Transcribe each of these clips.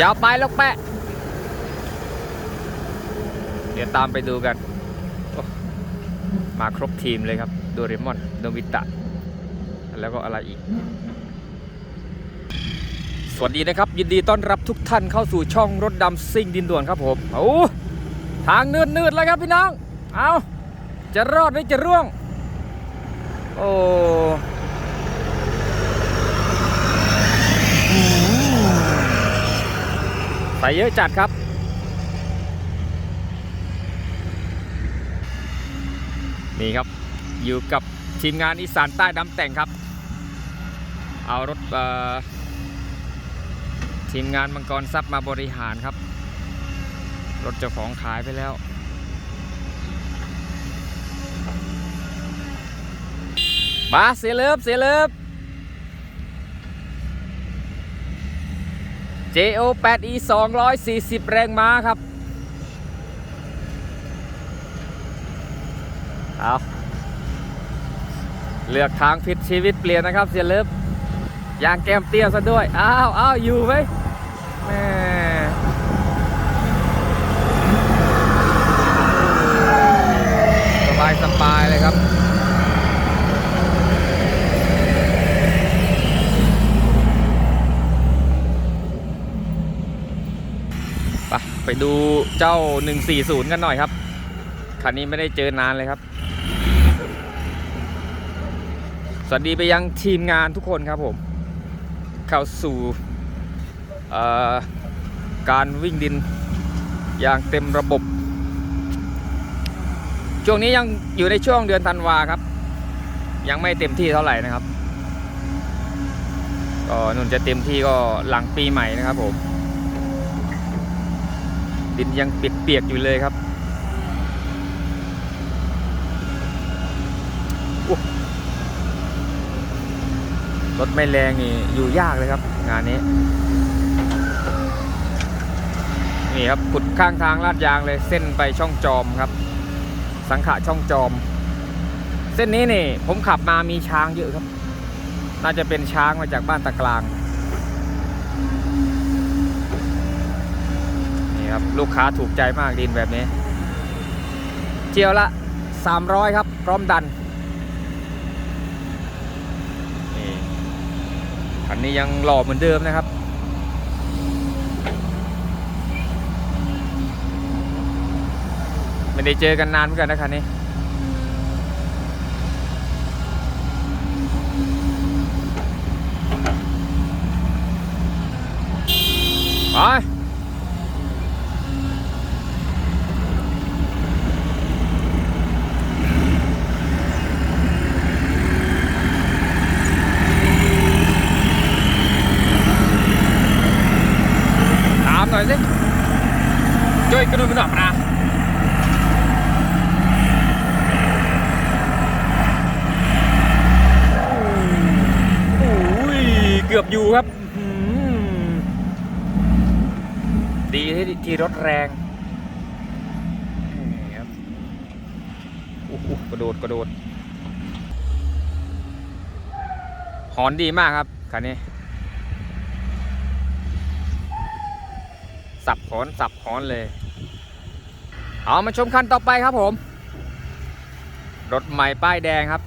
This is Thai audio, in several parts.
ยาวไปลูกแปะ เดี๋ยวตามไปดูกัน มาครบทีมเลยครับ โดเรมอน โนบิตะ แล้วก็อะไรอีก สวัสดีนะครับ ยินดีต้อนรับทุกท่านเข้าสู่ช่องรถดำซิ่งดินด่วนครับผมโอ้ทางเนืดเนืดแล้วครับพี่น้อง เอาจะรอดหรือจะร่วง โอ้ ส่เยอะจัดครับ นี่ครับอยู่กับทีมงานอีสานใต้ดำแต่งครับ เอารถทีมงานมังกรทรัพย์มาบริหารครับ รถเจ้าของขายไปแล้วมาเสียเลิฟเสียเลิฟ JO 8 E 240 แรงม้าครับเอาเลือกทางผิดชีวิตเปลี่ยนนะครับเสียเลิฟยางแก้มเตี้ยซะด้วย อ้าวอ้าวอยู่ไหมแม่สบายสบายเลยครับ ไปไปดูเจ้า 140 กันหน่อยครับ คันนี้ไม่ได้เจอนานเลยครับ สวัสดีไปยังทีมงานทุกคนครับผม เข้าสู่การวิ่งดินอย่างเต็มระบบ ช่วงนี้ยังอยู่ในช่วงเดือนธันวาครับ ยังไม่เต็มที่เท่าไหร่นะครับก็นุ่นจะเต็มที่ก็หลังปีใหม่นะครับผม ดินยังเปียกๆอยู่เลยครับรถไม่แรงนี่อยู่ยากเลยครับ งานนี้ นี่ครับขุดข้างทางลาดยางเลยเส้นไปช่องจอมครับ สังขะช่องจอม เส้นนี้นี่ ผมขับมามีช้างเยอะครับ น่าจะเป็นช้างมาจากบ้านตะกลาง นี่ครับลูกค้าถูกใจมากดินแบบนี้เที่ยวละ 300 ครับ พร้อมดันนี่คันนี้ยังหล่อเหมือนเดิมนะครับไม่ได้เจอกันนานเหมือนกันนะคันนี้ไป ถามหน่อยสิช่วยกระดุมกระดอกนะโอ้ย เกือบอยู่ครับอื้อหือดี ที่ที่รถแรงนี่ครับโอ้โหกระโดดกระโดดหอนดีมากครับคันนี้ สับหอนสับหอนเลย เอามาชมคันต่อไปครับผม รถใหม่ป้ายแดงครับ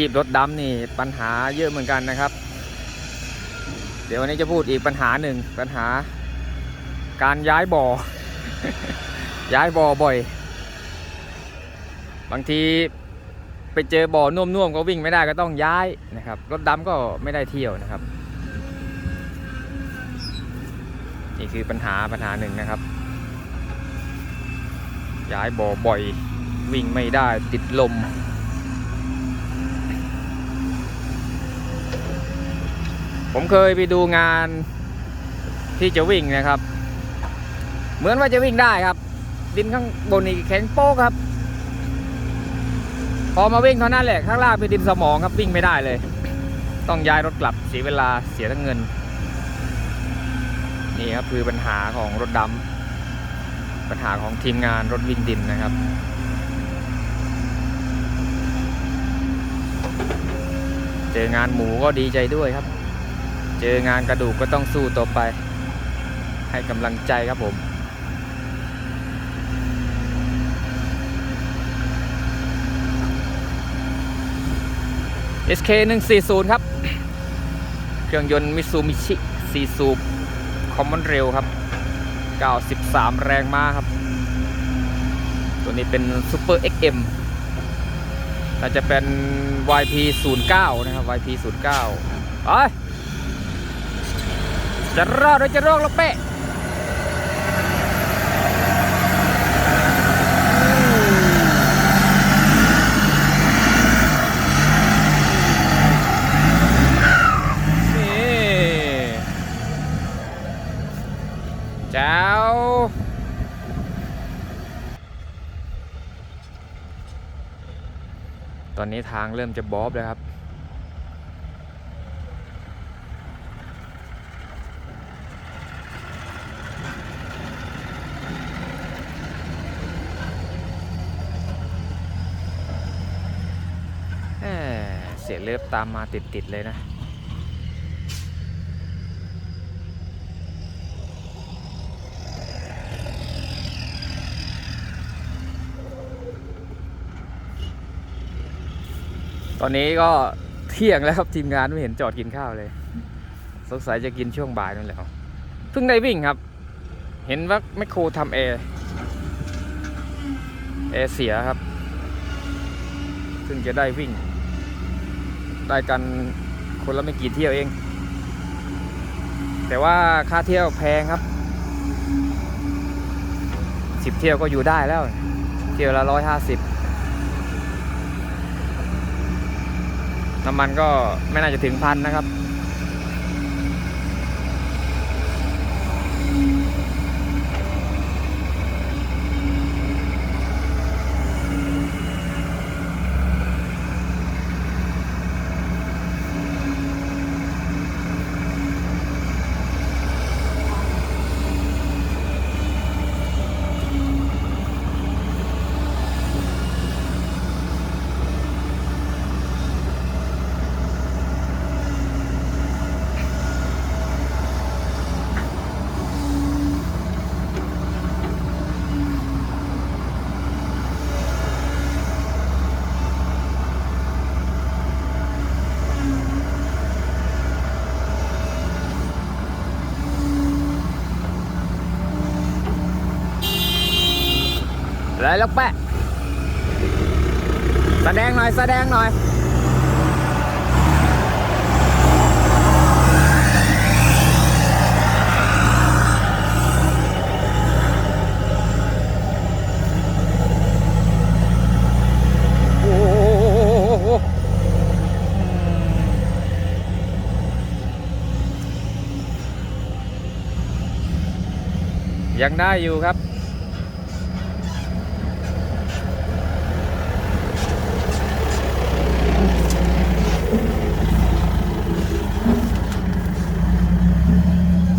ชีพรถดำนี่ปัญหาเยอะเหมือนกันนะครับ เดี๋ยววันนี้จะพูดอีกปัญหาหนึ่งปัญหา การย้ายบ่อ ย้ายบ่อบ่อย บางทีไปเจอบ่อน่วมๆก็วิ่งไม่ได้ก็ต้องย้ายนะครับ รถดำก็ไม่ได้เที่ยวนะครับนี่คือปัญหาปัญหาหนึ่งนะครับ ย้ายบ่อบ่อย วิ่งไม่ได้ติดลม ผมเคยไปดูงานที่จะวิ่งนะครับ เหมือนว่าจะวิ่งได้ครับ ดินข้างบนนี่แข็งโป๊กครับพออมาวิ่งเท่านั้นแหละข้างล่างเป็นดินสมองครับวิ่งไม่ได้เลย ต้องย้ายรถกลับเสียเวลาเสียทั้งเงิน นี่ครับคือปัญหาของรถดำปัญหาของทีมงานรถวิ่งดินนะครับเจองานหมูก็ดีใจด้วยครับ เจองานกระดูกก็ต้องสู้ต่อไป ให้กำลังใจครับผม SK 140 ครับ เครื่องยนต์มิซูมิชิ4สูบคอมมอนเร็วครับ 93 แรงม้าครับ ตัวนี้เป็น Super XM น่าจะเป็น YP 09 นะครับ YP 09 ไป จะรอดหรือจะร่วงล้วเป๊ะจ้วตอนนี้ทางเริ่มจะบอบแล้วครับ แหม่เสียเลิฟ ตามมาติดๆเลยนะ ตอนนี้ก็เที่ยงแล้วครับทีมงานไม่เห็นจอดกินข้าวเลย สงสัยจะกินช่วงบ่ายนั่นแหละเพิ่งได้วิ่งครับ เห็นว่าแมคโครทำแอร์แอร์เสียครับเพิ่งจะได้วิ่ง ได้กันคนละไม่กี่เที่ยวเอง แต่ว่าค่าเที่ยวแพงครับสิบเที่ยวก็อยู่ได้แล้ว เที่ยวละร้อยห้าสิบน้ำมันก็ไม่น่าจะถึงพันนะครับ อะไรแล้วแปะแสดงหน่อยแสดงหน่อยยังได้อยู่ครับ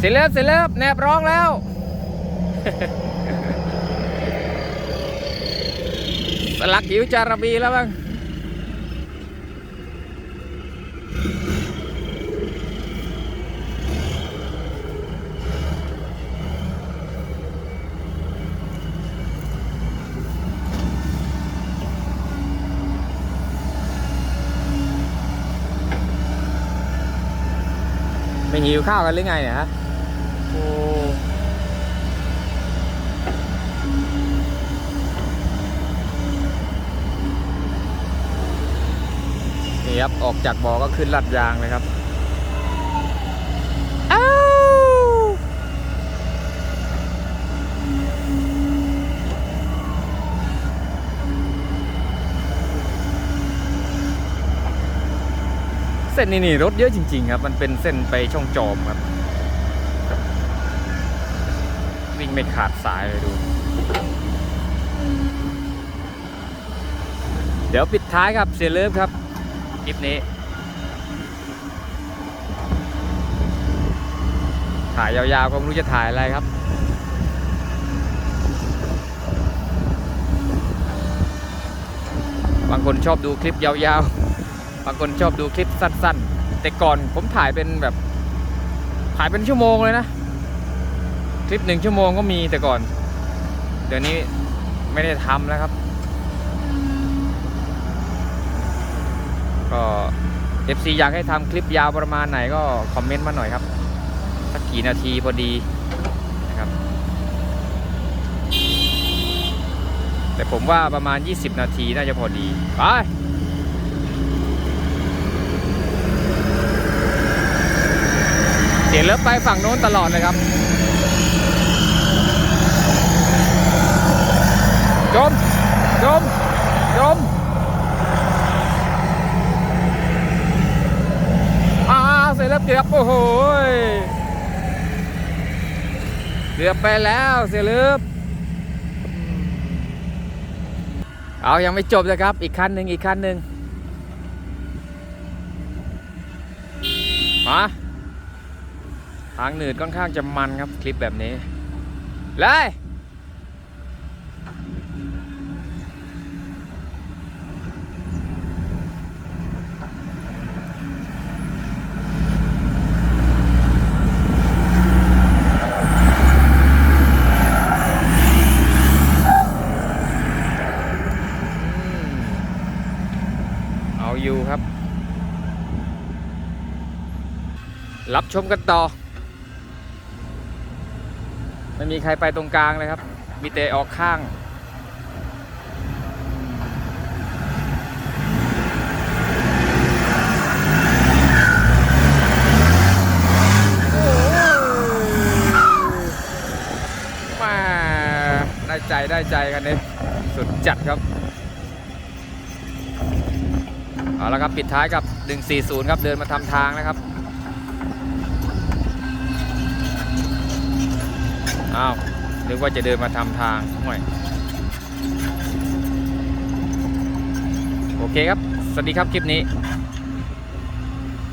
เสร็จแล้วเสร็จแล้วแนบร้องแล้วสลักหิวจาระบีแล้วบ้างไม่หิวข้าวกันหรือไงเนี่ยฮะ นี่ครับ ออกจากบ่อก็ขึ้นลัดยางเลยครับอ้าวเส้นนี้นี่รถเยอะจริง ๆ ครับ มันเป็นเส้นไปช่องจอมครับ วิ่งไม่ขาดสายเลยดู เดี๋ยวปิดท้ายครับเสียเลิฟครับ ลิปนี้ ถ่ายยาวๆก็ไม่รู้จะถ่ายอะไรครับ บางคนชอบดูคลิปยาวๆ บางคนชอบดูคลิปสั้นๆ แต่ก่อนผมถ่ายเป็นแบบถ่ายเป็นชั่วโมงเลยนะ คลิปหนึ่งชั่วโมงก็มีแต่ก่อน เดี๋ยวนี้ไม่ได้ทำแล้วครับ ก็ FC อยากให้ทำคลิปยาวประมาณไหนก็คอมเมนต์มาหน่อยครับ สักกี่นาทีพอดีนะครับ แต่ผมว่าประมาณ 20 นาทีน่าจะพอดี ไปเสียเลิฟไปฝั่งโน้นตลอดเลยครับ จม จม จม อ้าวเสียเลิฟเกือบ โอ้โหเกือบไปแล้วเสียลืบเอายังไม่จบนะครับ อีกคันหนึ่งอีกคันหนึ่งมาทางหนืดค่อนข้างจะมันครับคลิปแบบนี้ เลย เอาอยู่ครับ รับชมกันต่อ ไม่มีใครไปตรงกลางเลยครับ มีแต่ออกข้างมาได้ใจได้ใจกันเลยสุดจัดครับเอาละครับ ปิดท้ายกับ 140 ครับ เดินมาทำทางนะครับ อ้าวนึกว่าจะเดินมาทำทางห่วยโอเคครับ สวัสดีครับคลิปนี้